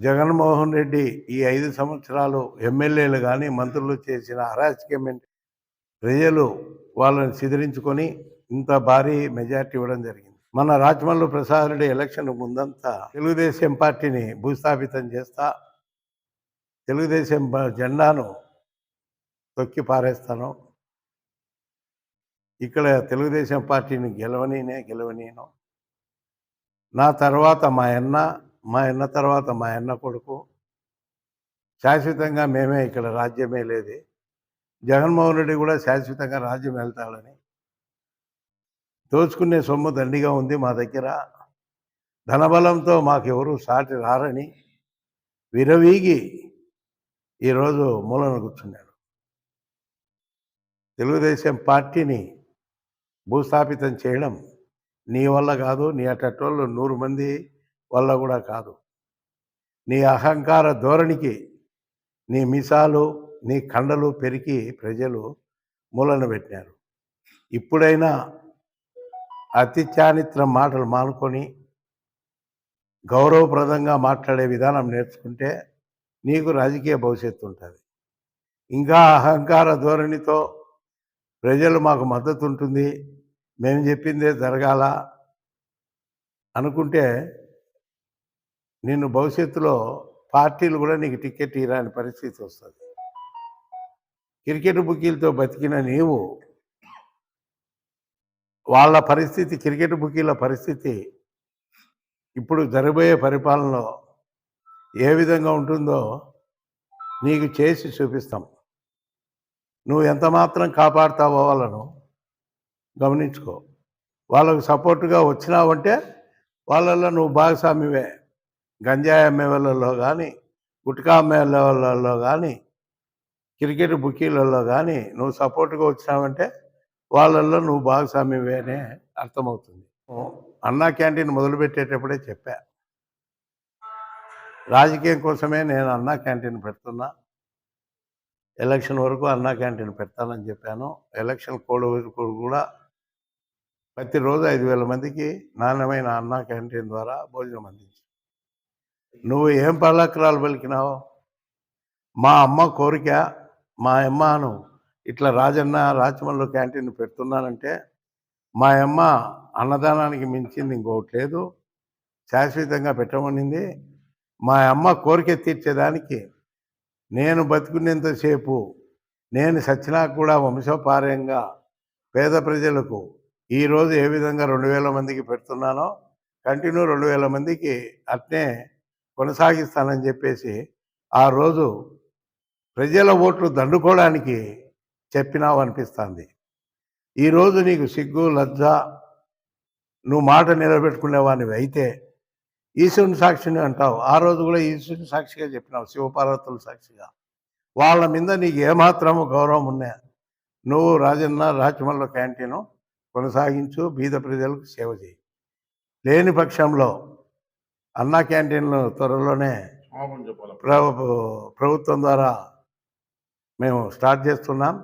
జగన్మోహన్ రెడ్డి ఈ ఐదు సంవత్సరాలు ఎమ్మెల్యేలు కానీ మంత్రులు చేసిన అరాచకమైన ప్రజలు వాళ్ళని సిదిరించుకొని ఇంత భారీ మెజార్టీ ఇవ్వడం జరిగింది. మన రాజమల్లు ప్రసాద్ రెడ్డి ఎలక్షన్ ముందంతా తెలుగుదేశం పార్టీని భూస్థాపితం చేస్తా తెలుగుదేశం జెండాను తొక్కి పారేస్తాను. ఇక్కడ తెలుగుదేశం పార్టీని గెలవనీనే గెలవనీను. నా తర్వాత మా అన్న మా అన్న తర్వాత మా అన్న కొడుకు. శాశ్వతంగా మేమే ఇక్కడ రాజ్యమే లేదు. జగన్మోహన్ రెడ్డి కూడా శాశ్వతంగా రాజ్యం వెళ్తాడని. దోచుకునే సొమ్ము దండిగా ఉంది మా దగ్గర. ధనబలంతో మాకెవరూ సాటి రారని విరవీగి ఈరోజు మూలన కూర్చున్నాడు. తెలుగుదేశం పార్టీని భూస్థాపితం చేయడం నీ వల్ల కాదు నీ అటట్టోళ్ళు నూరు మంది వల్ల కూడా కాదు. నీ అహంకార ధోరణికి నీ మిసాలు నీ కండలు పెరిగి ప్రజలు మూలన పెట్టినారు. ఇప్పుడైనా అతి చారిత్ర మాటలు మానుకొని గౌరవప్రదంగా మాట్లాడే విధానం నేర్చుకుంటే నీకు రాజకీయ భవిష్యత్తు ఉంటుంది. ఇంకా అహంకార ధోరణితో ప్రజలు మాకు మద్దతు ఉంటుంది. మేము చెప్పిందే జరగాల అనుకుంటే నిన్ను భవిష్యత్తులో పార్టీలు కూడా నీకు టికెట్ ఇరాని పరిస్థితి వస్తుంది. క్రికెట్ బుకీలతో బతికిన నీవు వాళ్ళ పరిస్థితి క్రికెట్ బుకీల పరిస్థితి ఇప్పుడు జరగబోయే పరిపాలనలో ఏ విధంగా ఉంటుందో నీకు చేసి చూపిస్తాం. నువ్వు ఎంత మాత్రం కాపాడుతావో వాళ్ళను గమనించుకో. వాళ్ళకు సపోర్టుగా వచ్చినావంటే వాళ్ళల్లో నువ్వు భాగస్వామివే గంజాయి అమ్మే వాళ్ళలో కానీ గుట్కా అమ్మే వాళ్ళలో కానీ క్రికెట్ బుకీలలో కానీ నువ్వు సపోర్ట్గా వచ్చినావంటే వాళ్ళల్లో నువ్వు భాగస్వామివే అనే అర్థమవుతుంది. అన్నా క్యాంటీన్ మొదలుపెట్టేటప్పుడే చెప్పా. రాజకీయం కోసమే నేను అన్నా క్యాంటీన్ పెడుతున్నా. ఎలక్షన్ వరకు అన్నా క్యాంటీన్ పెడతానని చెప్పాను. ఎలక్షన్ కోడ్ వరకు కూడా ప్రతిరోజు ఐదు వేల మందికి నాణ్యమైన అన్నా క్యాంటీన్ ద్వారా భోజనం అందించాను. నువ్వు ఏం పలాకరాలు పలికినావు? మా అమ్మ కోరిక మా అమ్మను ఇట్లా రాజన్న రాచమల్లు క్యాంటీన్ పెడుతున్నానంటే మా అమ్మ అన్నదానానికి మించింది ఇంకొకటి లేదు. శాశ్వతంగా పెట్టమనింది. మా అమ్మ కోరిక తీర్చేదానికి నేను బతుకునేంతసేపు నేను సచ్చినా కూడా వంశపార్యంగా పేద ప్రజలకు ఈరోజు ఏ విధంగా రెండు వేల మందికి పెడుతున్నానో కంటిన్యూ రెండు వేల మందికి అట్నే కొనసాగిస్తానని చెప్పేసి ఆ రోజు ప్రజల ఓట్లు దండుకోవడానికి చెప్పినావు అనిపిస్తుంది. ఈరోజు నీకు సిగ్గు లజ్జ నువ్వు మాట నిలబెట్టుకునేవానివి. అయితే ఈశ్వరుని సాక్షిని అంటావు. ఆ రోజు కూడా ఈశ్వరుని సాక్షిగా చెప్పినావు శివపార్వతుల సాక్షిగా. వాళ్ళ మీద నీకు ఏమాత్రము గౌరవం ఉన్నా నువ్వు రాజన్న రాచమల్ల క్యాంటీను కొనసాగించు బీద ప్రజలకు సేవ చేయి. లేని పక్షంలో అన్నా క్యాంటీన్లు త్వరలోనే ప్రభు ప్రభుత్వం ద్వారా మేము స్టార్ట్ చేస్తున్నాం.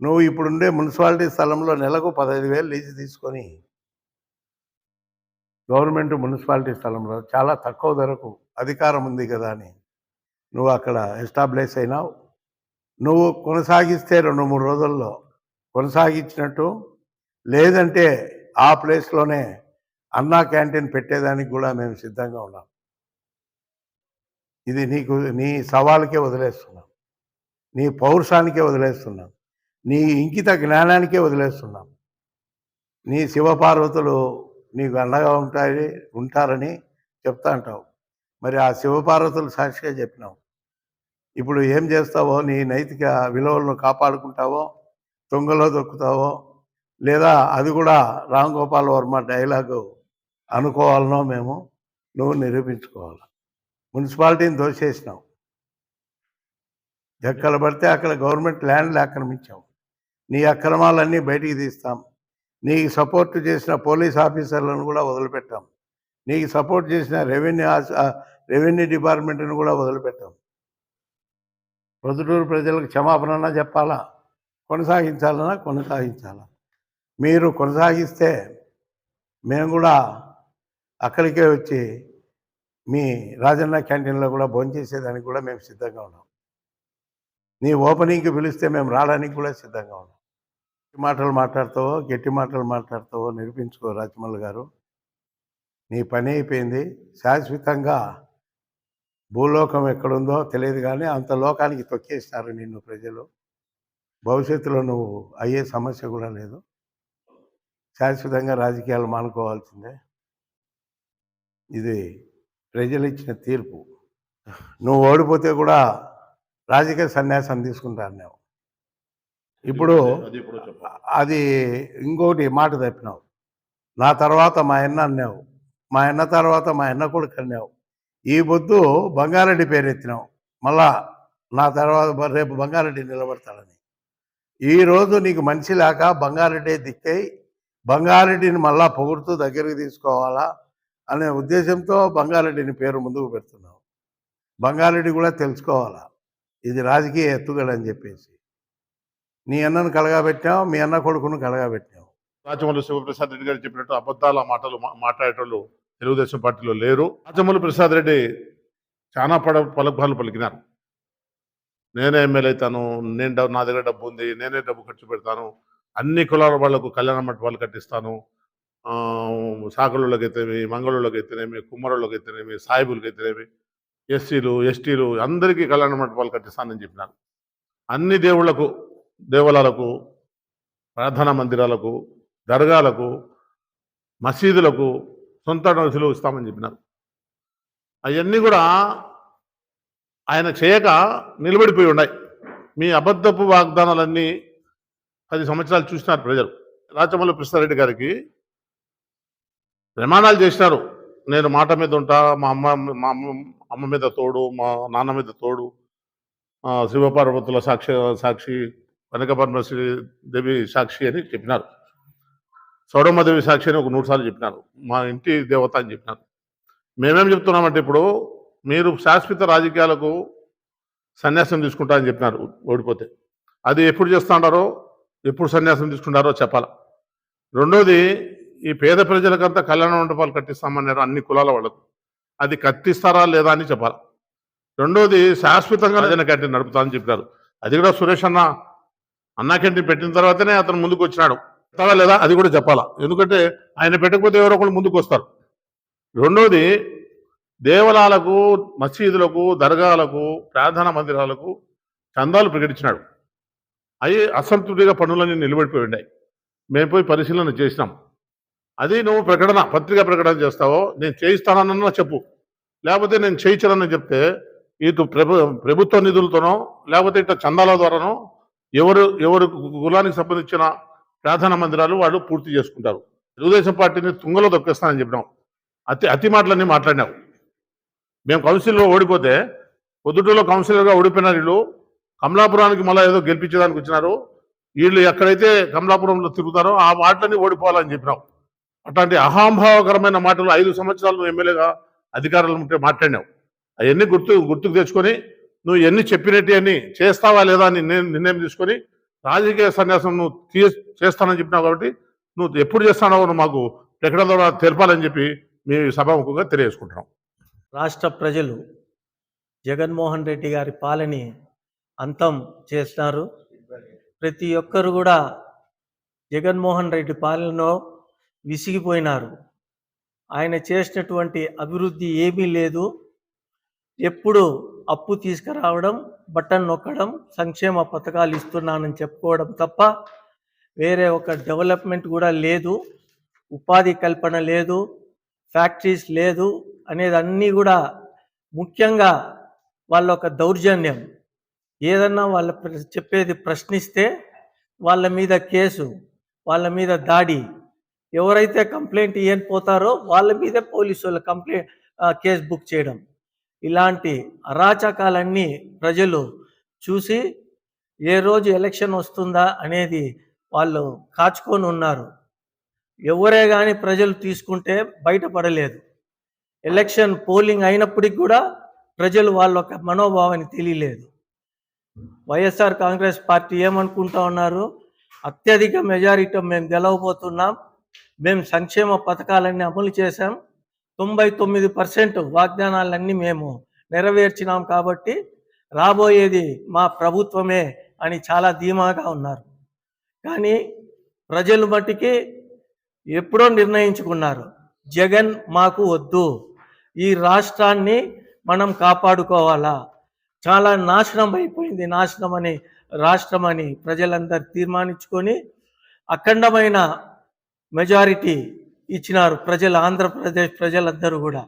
నువ్వు ఇప్పుడుండే మున్సిపాలిటీ స్థలంలో నెలకు పదహైదు వేలు లీజు తీసుకొని గవర్నమెంట్ మున్సిపాలిటీ స్థలంలో చాలా తక్కువ ధరకు అధికారం ఉంది కదా అని నువ్వు అక్కడ ఎస్టాబ్లిష్ అయినావు. నువ్వు కొనసాగిస్తే రెండు మూడు రోజుల్లో కొనసాగించినట్టు లేదంటే ఆ ప్లేస్లోనే అన్నా క్యాంటీన్ పెట్టేదానికి కూడా మేము సిద్ధంగా ఉన్నాం. ఇది నీకు నీ సవాలుకే వదిలేస్తున్నాం. నీ పౌరుషానికే వదిలేస్తున్నాం. నీ ఇంకిత జ్ఞానానికే వదిలేస్తున్నాం. నీ శివపార్వతులు నీకు అండగా ఉంటాయి ఉంటారని చెప్తా అంటావు. మరి ఆ శివపార్వతులు సాక్షిగా చెప్పినావు. ఇప్పుడు ఏం చేస్తావో నీ నైతిక విలువలను కాపాడుకుంటావో తొంగలో దొక్కుతావో లేదా అది కూడా రామ్ గోపాల్ వర్మ డైలాగు అనుకోవాలనో మేము నువ్వు నిరూపించుకోవాలి. మున్సిపాలిటీని దోచేసినావు ఎక్కడ పడితే అక్కడ గవర్నమెంట్ ల్యాండ్లు ఆక్రమించావు నీ అక్రమాలన్నీ బయటికి తీస్తాం. నీకు సపోర్ట్ చేసిన పోలీస్ ఆఫీసర్లను కూడా వదిలిపెట్టాం. నీకు సపోర్ట్ చేసిన రెవెన్యూ రెవెన్యూ డిపార్ట్మెంట్ని కూడా వదిలిపెట్టాం. ప్రొద్దుటూరు ప్రజలకు క్షమాపణ చెప్పాలా? కొనసాగించాలన్నా కొనసాగించాలా? మీరు కొనసాగిస్తే మేము కూడా అక్కడికే వచ్చి మీ రాజన్న క్యాంటీన్లో కూడా భోంచేసేదానికి కూడా మేము సిద్ధంగా ఉన్నాం. నీ ఓపెనింగ్కి పిలిస్తే మేము రావడానికి కూడా సిద్ధంగా ఉన్నాం. గట్టి మాటలు మాట్లాడతావో గట్టి మాటలు మాట్లాడతావో నిరూపించుకో రాజమల్ గారు. నీ పని అయిపోయింది. శాశ్వతంగా భూలోకం ఎక్కడుందో తెలియదు కానీ అంత లోకానికి తొక్కేసినారు నిన్ను ప్రజలు. భవిష్యత్తులో నువ్వు అయ్యే సమస్య కూడా లేదు. శాశ్వతంగా రాజకీయాలు మానుకోవాల్సిందే. ఇది ప్రజలు ఇచ్చిన తీర్పు. నువ్వు ఓడిపోతే కూడా రాజకీయ సన్యాసం తీసుకుంటా అన్నావు ఇప్పుడు అది ఇంకోటి మాట తప్పినావు. నా తర్వాత మా అన్న అన్నావు. మా అన్న తర్వాత మా అన్న కొడుకు అన్నావు. ఈ బొద్దు బంగారెడ్డి పేరు ఎత్తినావు. మళ్ళా నా తర్వాత రేపు బంగారెడ్డి నిలబడతాడని. ఈరోజు నీకు మనిషి లేక బంగారెడ్డి దిక్కై. బంగారెడ్డిని మళ్ళా పొగుడుతూ దగ్గరికి తీసుకోవాలా? అనే ఉద్దేశంతో బంగారెడ్డిని పేరు ముందుకు పెడుతున్నాం. బంగారెడ్డి కూడా తెలుసుకోవాలా? ఇది రాజకీయ ఎత్తుగడని చెప్పేసి. నీ అన్నను కలగాబెట్టావు మీ అన్న కొడుకును కలగాబెట్టావు రాజమౌళి శివప్రసాద్ రెడ్డి గారు చెప్పినట్టు అబద్ధాల మాటలు మాట్లాడేటోళ్ళు తెలుగుదేశం పార్టీలో లేరు. రాజమౌళి ప్రసాద్ రెడ్డి చాలా పడ పలుకుబాలు పలికినారు. నేనే ఎమ్మెల్యే అవుతాను నేను డబ్బు నా దగ్గర డబ్బు ఉంది నేనే డబ్బు ఖర్చు పెడతాను అన్ని కులాల వాళ్ళకు కళ్యాణ వాళ్ళు కట్టిస్తాను ఆ, ఎత్తనేమి మంగళూళ్ళకి అయితేనేమి కుమ్మరుళ్ళకి అయితేనేమి సాయిబులకి ఎత్తనేమి ఎస్సీలు ఎస్టీలు అందరికీ కళ్యాణ మండపాలు కట్టిస్తానని చెప్పినారు. అన్ని దేవుళ్ళకు దేవాలయాలకు ప్రార్థనా మందిరాలకు దర్గాలకు మసీదులకు సొంత నోసులు ఇస్తామని చెప్పినారు. అవన్నీ కూడా ఆయన చేయక నిలబడిపోయి ఉన్నాయి. మీ అబద్ధపు వాగ్దానాలన్నీ పది సంవత్సరాలు చూసినారు ప్రజలు. రాచమల్లి కృష్ణారెడ్డి గారికి ప్రమాణాలు చేసినారు. నేను మాట మీద ఉంటా మా అమ్మ మా అమ్మ అమ్మ మీద తోడు మా నాన్న మీద తోడు శివపార్వతుల సాక్షి సాక్షి కనక పరమశ్రీ దేవి సాక్షి అని చెప్పినారు. సౌడమ్మదేవి సాక్షి అని ఒక నూరు సార్లు చెప్పినారు. మా ఇంటి దేవత అని చెప్పినారు. మేమేం చెప్తున్నామంటే ఇప్పుడు మీరు శాశ్వత రాజకీయాలకు సన్యాసం తీసుకుంటా అని చెప్పినారు ఓడిపోతే. అది ఎప్పుడు చేస్తుంటారో ఎప్పుడు సన్యాసం తీసుకుంటారో చెప్పాలి. రెండోది ఈ పేద ప్రజలకంతా కళ్యాణ మండపాలు కట్టిస్తామన్నారు అన్ని కులాల వాళ్ళకు. అది కట్టిస్తారా లేదా అని చెప్పాలి. రెండోది శాశ్వతంగా ఏదైనా క్యాంటీన్ నడుపుతా అని చెప్పారు. అది కూడా సురేష్ అన్న అన్నా క్యాంటీన్ పెట్టిన తర్వాతనే అతను ముందుకు వచ్చినాడు. తర్వాత లేదా అది కూడా చెప్పాలా. ఎందుకంటే ఆయన పెట్టకపోతే ఎవరో ఒకళ్ళు ముందుకు వస్తారు. రెండోది దేవాలయాలకు మసీదులకు దర్గాలకు ప్రార్థనా మందిరాలకు చందాలు ప్రకటించినాడు. అవి అసంతృప్తిగా పనులన్నీ నిలబడిపోయి ఉన్నాయి మేము పోయి పరిశీలన చేసినాం. అది నువ్వు ప్రకటన పత్రికా ప్రకటన చేస్తావో నేను చేయిస్తానన్నా చెప్పు. లేకపోతే నేను చేయించానని చెప్తే ఇటు ప్రభు ప్రభుత్వ నిధులతోనో లేకపోతే ఇట్లా చందాల ద్వారానో ఎవరు ఎవరు కులానికి సంబంధించిన ప్రార్థనా మందిరాలు వాళ్ళు పూర్తి చేసుకుంటారు. తెలుగుదేశం పార్టీని తుంగలో దొక్కేస్తానని చెప్పినాం. అతి అతి మాటలన్నీ మాట్లాడినావు. మేము కౌన్సిల్లో ఓడిపోతే పొద్దుటూరులో కౌన్సిలర్గా ఓడిపోయినారు వీళ్ళు. కమలాపురానికి మళ్ళీ ఏదో గెలిపించడానికి వచ్చినారు. వీళ్ళు ఎక్కడైతే కమలాపురంలో తిరుగుతారో ఆ మాటలన్నీ ఓడిపోవాలని చెప్పినావు అట్లాంటి అహాంభావకరమైన మాటలు ఐదు సంవత్సరాలు నువ్వు ఎమ్మెల్యేగా అధికారులు ఉంటే మాట్లాడినావు. అవన్నీ గుర్తు గుర్తుకు తెచ్చుకొని నువ్వు ఎన్ని చెప్పినట్టు అని చేస్తావా లేదా అని నేను నిర్ణయం తీసుకొని రాజకీయ సన్యాసం నువ్వు తీ చేస్తానని చెప్పినావు కాబట్టి నువ్వు ఎప్పుడు చేస్తానో నువ్వు మాకు ప్రకటన ద్వారా తెలపాలని చెప్పి మీ సభాముఖంగా తెలియజేసుకుంటున్నాం. రాష్ట్ర ప్రజలు జగన్మోహన్ రెడ్డి గారి పాలని అంతం చేస్తున్నారు. ప్రతి ఒక్కరు కూడా జగన్మోహన్ రెడ్డి పాలనలో విసిగిపోయినారు. ఆయన చేసినటువంటి అభివృద్ధి ఏమీ లేదు. ఎప్పుడు అప్పు తీసుకురావడం బటన్ నొక్కడం సంక్షేమ పథకాలు ఇస్తున్నానని చెప్పుకోవడం తప్ప వేరే ఒక డెవలప్మెంట్ కూడా లేదు. ఉపాధి కల్పన లేదు. ఫ్యాక్టరీస్ లేదు అనేది అన్నీ కూడా ముఖ్యంగా వాళ్ళ ఒక దౌర్జన్యం. ఏదన్నా వాళ్ళ ప్ర- చెప్పేది ప్రశ్నిస్తే వాళ్ళ మీద కేసు వాళ్ళ మీద దాడి ఎవరైతే కంప్లైంట్ ఇవ్వని పోతారో వాళ్ళ మీదే పోలీసు వాళ్ళు కంప్లైంట్ కేసు బుక్ చేయడం. ఇలాంటి అరాచకాలన్నీ ప్రజలు చూసి ఏ రోజు ఎలక్షన్ వస్తుందా అనేది వాళ్ళు కాచుకొని ఉన్నారు. ఎవరే కానీ ప్రజలు తీసుకుంటే బయటపడలేదు. ఎలక్షన్ పోలింగ్ అయినప్పటికి కూడా ప్రజలు వాళ్ళ యొక్క మనోభావాన్ని తెలియలేదు. వైఎస్ఆర్ కాంగ్రెస్ పార్టీ ఏమనుకుంటా ఉన్నారు? అత్యధిక మెజారిటీ మేము గెలవబోతున్నాం. మేము సంక్షేమ పథకాలన్నీ అమలు చేశాం. తొంభై తొమ్మిది పర్సెంట్ వాగ్దానాలన్నీ మేము నెరవేర్చినాం కాబట్టి రాబోయేది మా ప్రభుత్వమే అని చాలా ధీమాగా ఉన్నారు. కానీ ప్రజలు మట్టికి ఎప్పుడో నిర్ణయించుకున్నారు. జగన్ మాకు వద్దు. ఈ రాష్ట్రాన్ని మనం కాపాడుకోవాలా? చాలా నాశనం అయిపోయింది నాశనం అని రాష్ట్రం అని ప్రజలందరూ తీర్మానించుకొని అఖండమైన మెజారిటీ ఇచ్చినారు ప్రజలు ఆంధ్రప్రదేశ్ ప్రజలందరూ కూడా.